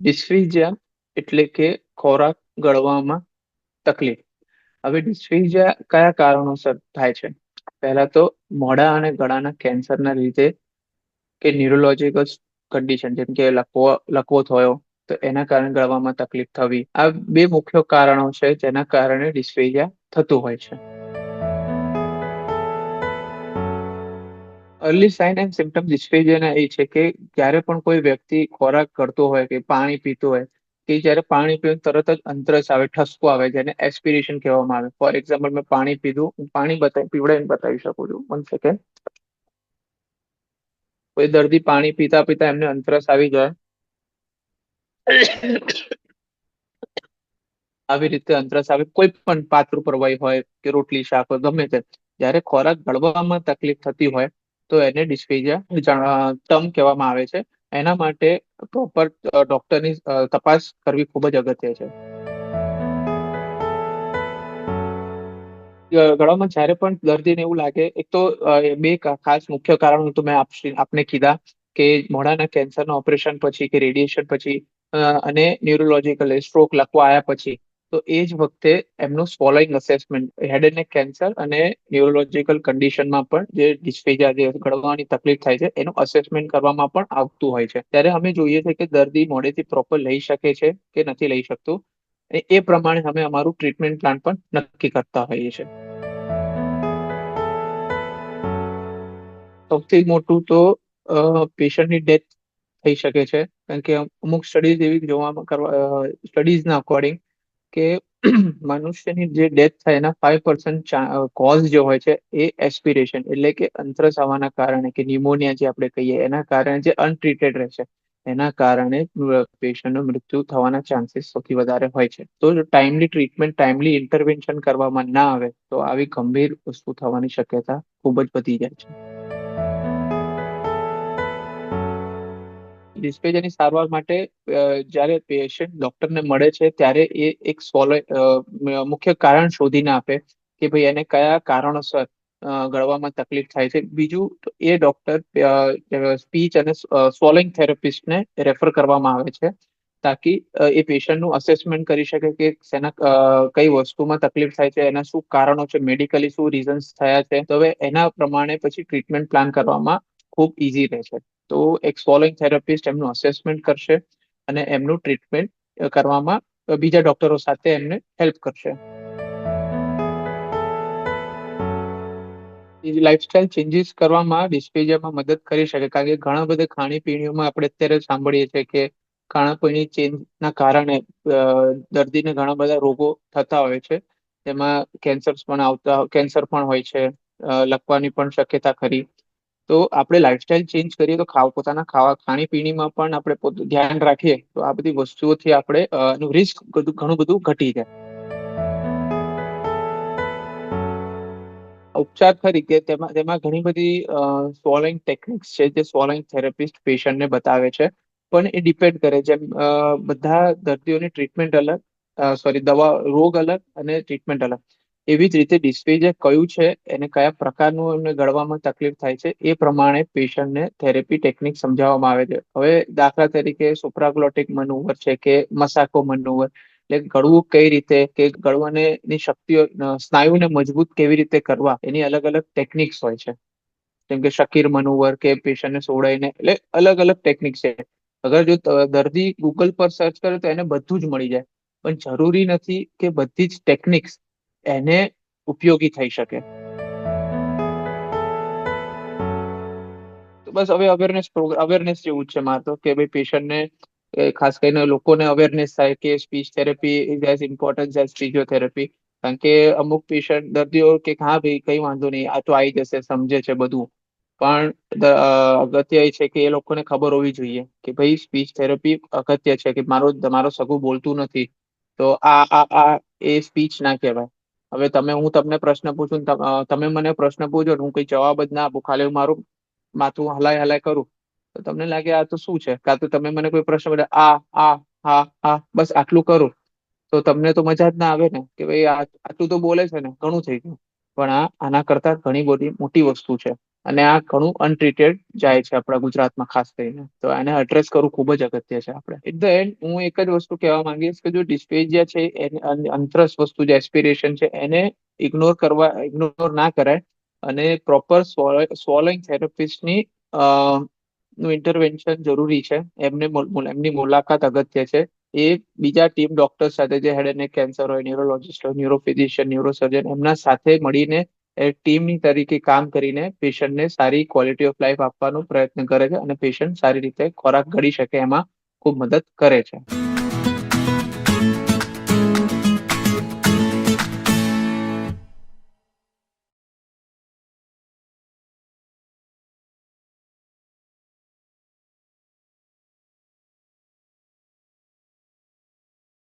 ડિસ્ફીઝિયા એટલે કે ખોરાક ગળવામાં તકલીફ. હવે ડિસ્ફિજિયા કયા કારણોસર થાય છે? પહેલા તો મોઢા અને ગળાના કેન્સરના લીધે કે ન્યુરોલોજીકલ કન્ડિશન જેમ કે લકવો લકવો થયો, તો એના કારણે ગળવામાં તકલીફ થવી. આ બે મુખ્ય કારણો છે જેના કારણે ડિસ્ફેજિયા થતું હોય છે. અર્લી સાઇન એન્ડ સિમ્ટમ ડિસ્ફેરિયાના એ છે કે જ્યારે પણ કોઈ વ્યક્તિ ખોરાક કરતો હોય કે પાણી પીતો હોય, કે જ્યારે પાણી પીવું તરત જ અંતરસ આવે, ઠસકો આવે, જેને એસ્પિરેશન કહેવામાં આવે. ફોર એક્ઝામ્પલ મેં પાણી પીધું, હું પાણી બતાવી, પીવડાવીને બતાવી શકું છું. વન સેકન્ડ કોઈ દર્દી પાણી પીતા પીતા એમને અંતરસ આવી જાય. આવી રીતે અંતરસ આવે. કોઈ પણ પાત્ર પ્રવાહી હોય કે રોટલી, શાક હોય, ગમે તે. જ્યારે ખોરાક ગળવામાં તકલીફ થતી હોય તો એને ડિસ્પેજિયા ટર્મ કહેવામાં આવે છે. એના માટે પ્રોપર ડોક્ટરની તપાસ કરવી ખૂબ જ અગત્ય છે. ગળામાં જ્યારે પણ દર્દીને એવું લાગે, એક તો બે ખાસ મુખ્ય કારણો તો મેં આપને કીધા કે મોઢાના કેન્સરના ઓપરેશન પછી કે રેડિયેશન પછી અને ન્યુરોલોજીકલ સ્ટ્રોક લખવા આવ્યા પછી તો એ જ વખતે એમનું swallowing assessment head and neck cancer અને ન્યુરોલોજીકલ કન્ડિશનમાં પણ જે ડિસ્ફેજા જે ગળવાની તકલીફ થાય છે, એનું અસેસમેન્ટ કરવામાં પણ આવતું હોય છે. ત્યારે અમે જોઈએ છીએ કે દર્દી મોડેથી પ્રોપર લઈ શકે છે કે નથી લઈ શકતું. એ પ્રમાણે અમે અમારું ટ્રીટમેન્ટ પ્લાન પણ નક્કી કરતા હોઈએ છીએ. સૌથી મોટું તો પેશન્ટની ડેથ થઈ શકે છે. કારણ કે અમુક સ્ટડીઝ એવી જોવામાં કરવા સ્ટડીઝના અકોર્ડિંગ કે મનુષ્યની જે ડેથ થાય, એના ફાઈવ પર્સન્ટ કોઝ જે હોય છે, એ એસ્પિરેશન એટલે કે અંતરસ આવવાના કારણે કે ન્યુમોનિયા જે આપણે કહીએ, એના કારણે જે અનટ્રીટેડ રહેશે એના કારણે પેશન્ટનું મૃત્યુ થવાના ચાન્સીસ સૌથી વધારે હોય છે. તો ટાઈમલી ટ્રીટમેન્ટ ટાઈમલી ઇન્ટરવેન્શન કરવામાં ના આવે, તો આવી ગંભીર વસ્તુ થવાની શક્યતા ખૂબ જ વધી જાય છે. ડિસ્પેજાની સારવાર માટે જ્યારે પેશન્ટ ડોક્ટરને મળે છે, ત્યારે એ એક સોલો મુખ્ય કારણ શોધીને આપે કે ભાઈ એને કયા કારણોસર ગળવામાં તકલીફ થાય છે. બીજું એ ડોક્ટર સ્પીચ અને સ્વોલિંગ થેરાપિસ્ટને રેફર કરવામાં આવે છે, તાકી એ પેશન્ટનું અસેસમેન્ટ કરી શકે કે શેના કઈ વસ્તુમાં તકલીફ થાય છે, એના શું કારણો છે મેડિકલી શું રીઝન્સ થયા છે. તો હવે એના પ્રમાણે પછી ટ્રીટમેન્ટ પ્લાન કરવામાં ખૂબ ઇઝી રહે છે. તો એક સ્વોલિંગ થેરાપિસ્ટ એમનું અસેસમેન્ટ કરશે અને એમનું ટ્રીટમેન્ટ કરવામાં બીજા ડોક્ટરો સાથે એમને હેલ્પ કરશે. લાઇફસ્ટાઇલ ચેન્જીસ કરવામાં ડિસ્પેજિયામાં મદદ કરી શકે, કારણ કે ઘણા બધા ખાણીપીણીઓમાં આપણે અત્યારે સાંભળીએ છીએ કે ખાણાપીણી ચેન્જના કારણે દર્દીને ઘણા બધા રોગો થતા હોય છે. તેમાં કેન્સર પણ આવતા કેન્સર પણ હોય છે લખવાની પણ શક્યતા ખરી. તો આપણે લાઈફસ્ટાઈલ ચેન્જ કરીએ તો ખાવ, પોતાના ખાવા, ખાણીપીણીમાં પણ આપણે ધ્યાન રાખીએ તો આ બધી વસ્તુઓથી આપણે રિસ્ક ઘણું બધું ઘટી જાય. ઉપચાર ખરી કે તેમાં તેમાં ઘણી બધી સ્વોલિંગ ટેકનિક્સ છે જે સ્વોલિંગ થેરેપિસ્ટ પેશન્ટને બતાવે છે. પણ એ ડિપેન્ડ કરે જેમ બધા દર્દીઓની ટ્રીટમેન્ટ અલગ સોરી દવા, રોગ અલગ અને ટ્રીટમેન્ટ અલગ. એવી જ રીતે ડિસ્પેજિયા કયું છે, એને કયા પ્રકારનું એમને ગળવામાં તકલીફ થાય છે, એ પ્રમાણે પેશન્ટને થેરેપી ટેકનિક સમજાવવામાં આવે છે. હવે દાખલા તરીકે સુપ્રાગ્લોટિક મનુવર છે કે મસાકો મનુવર એટલે ગળવું કઈ રીતે, કે ગળવાને શક્તિઓ, સ્નાયુને મજબૂત કેવી રીતે કરવા, એની અલગ અલગ ટેકનિક્સ હોય છે. જેમ કે શકીર મનુવર કે પેશન્ટને સોડાઈને, એટલે અલગ અલગ ટેકનિક છે. અગર જો દર્દી ગૂગલ પર સર્ચ કરે તો એને બધું જ મળી જાય. પણ જરૂરી નથી કે બધી જ ટેકનિક્સ એને ઉપયોગી થઈ શકે. બસ હવે અવેરનેસ અવેરનેસ જેવું છે મારે તો કે ભાઈ પેશન્ટને ખાસ કરીને લોકોને અવેરનેસ થાય કે speech therapy is as importance as physiotherapy કારણ કે અમુક પેશન્ટ દર્દીઓ કે હા ભાઈ કઈ વાંધો નહીં, આ તો આવી જશે, સમજે છે બધું. પણ અગત્ય એ છે કે એ લોકોને ખબર હોવી જોઈએ કે ભાઈ સ્પીચ થેરેપી અગત્ય છે કે મારો, તમારો સગું બોલતું નથી. તો આ આ આ એ સ્પીચ ના કહેવાય. હવે તમે, હું તમને પ્રશ્ન પૂછું તમે મને પ્રશ્ન પૂછો હું કઈ જવાબ જ ના આપું, ખાલી મારું માથું હલાય હલાય કરું, તો તમને લાગે આ તો શું છે? કાં તો તમે મને કોઈ પ્રશ્ન પૂછે, આ આ, હા હા, બસ આટલું કરું. તો તમને તો મજા જ ના આવે ને, કે ભાઈ આટલું તો બોલે છે ને, ઘણું થઈ ગયું. પણ આ, આના કરતા ઘણી બધી મોટી વસ્તુ છે. અને આ ઘણું અનટ્રીટેડ જાય છે આપણા ગુજરાતમાં ખાસ કરીને. તો એને એડ્રેસ કરવું ખૂબ જ અગત્ય છે આપણે. એટ ધ એન્ડ હું એક જ વસ્તુ કહેવા માંગીશ કે જો ડિસ્પેજિયા છે, એને અંતરસ વસ્તુ જે એસ્પિરેશન છે, એને ઇગ્નોર કરવા ઇગ્નોર ના કરાય અને પ્રોપર સ્વોલોઈંગ થેરાપિસ્ટની નું ઇન્ટરવેન્શન જરૂરી છે. એમને એમની મુલાકાત અગત્ય છે. એ બીજા ટીમ ડોક્ટર સાથે જે હેડ એન્ડ કેન્સર હોય ન્યુરોલોજિસ્ટ હોય ન્યુરોફિઝિશિયન ન્યુરોસર્જન એમના સાથે મળીને ટીમની તરીકે કામ કરીને પેશન્ટને સારી ક્વોલિટી ઓફ લાઈફ આપવાનો પ્રયત્ન કરે છે અને પેશન્ટ સારી રીતે ખોરાક ઘડી શકે એમાં ખૂબ મદદ કરે છે.